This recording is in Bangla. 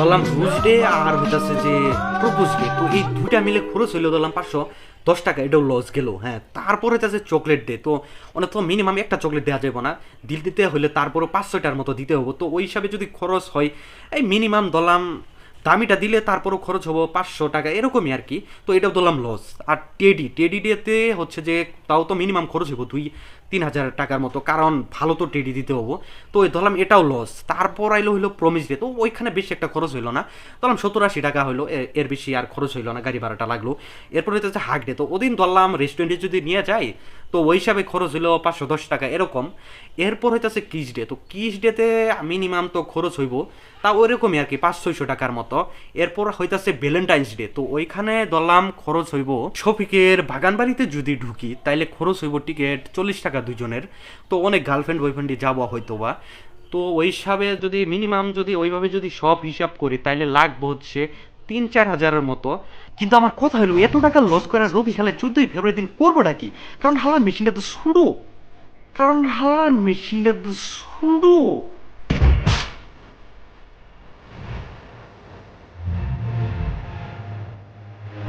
ধরলাম রুজ ডে আর হইতাছে যে প্রপোজ ডে তো এই দুইটা মিলে খরচ হইল ধরলাম পাঁচশো দশ টাকা, এটাও লস গেল হ্যাঁ। তারপরে হইতাছে চকলেট ডে তো অনেক তো মিনিমাম একটা চকলেট দেওয়া যাবে না। দিল দিতে হলে তারপরে পাঁচশোটার মতো দিতে হব তো ওই হিসাবে যদি খরচ হয়, এই মিনিমাম ধরলাম দামিটা দিলে তারপরও খরচ হব পাঁচশো টাকা, এরকমই আর কি। তো এটাও ধরলাম লস আর টেডি টেডি ডেতে হচ্ছে যে তাও তো মিনিমাম খরচ হব দুই, তিন হাজার টাকার মতো, কারণ ভালো তো টেডি দিতে হব। তো ওই ধরলাম এটাও লস তারপর আইলো হইল প্রমিস ডে তো ওইখানে বেশি একটা খরচ হইল না। ধরলাম সত্তর আশি টাকা হইল এর বেশি আর খরচ হইল না, গাড়ি ভাড়াটা লাগল। এরপরে হচ্ছে হাক ডে তো ওদিন ধরলাম রেস্টুরেন্টে যদি নিয়ে যাই তো ওই হিসাবে খরচ হইল পাঁচশো দশ টাকা এরকম। এরপর হইতেছে কিস ডে তো কিস ডেতে মিনিমাম তো খরচ হইব। তা ওইরকমই আর কি, পাঁচ ছয়শো টাকার মতো। এরপর হইতাছে ভ্যালেন্টাইন্স ডে তো ওইখানে ধরলাম খরচ হইব শফিকের বাগানবাড়িতে যদি ঢুকি, তাইলে খরচ হইব টিকিট চল্লিশ টাকা দুজনের তো অনেক গার্লফ্রেন্ড বয়ফ্রেন্ডে যাওয়া হয়তো বা তো ওই হিসাবে যদি মিনিমাম যদি ওইভাবে যদি সব হিসাব করি, তাইলে লাগবে হচ্ছে তিন চার হাজারের মতো। কিন্তু আমার কথা হলো এত টাকা লস করার রবি খেলে চোদ্দই ফেব্রুয়ারি দিন করবোটা কি কারণ হালার মেশিনটা তো শুরু কারণ হালার মেশিনটা তো শুরু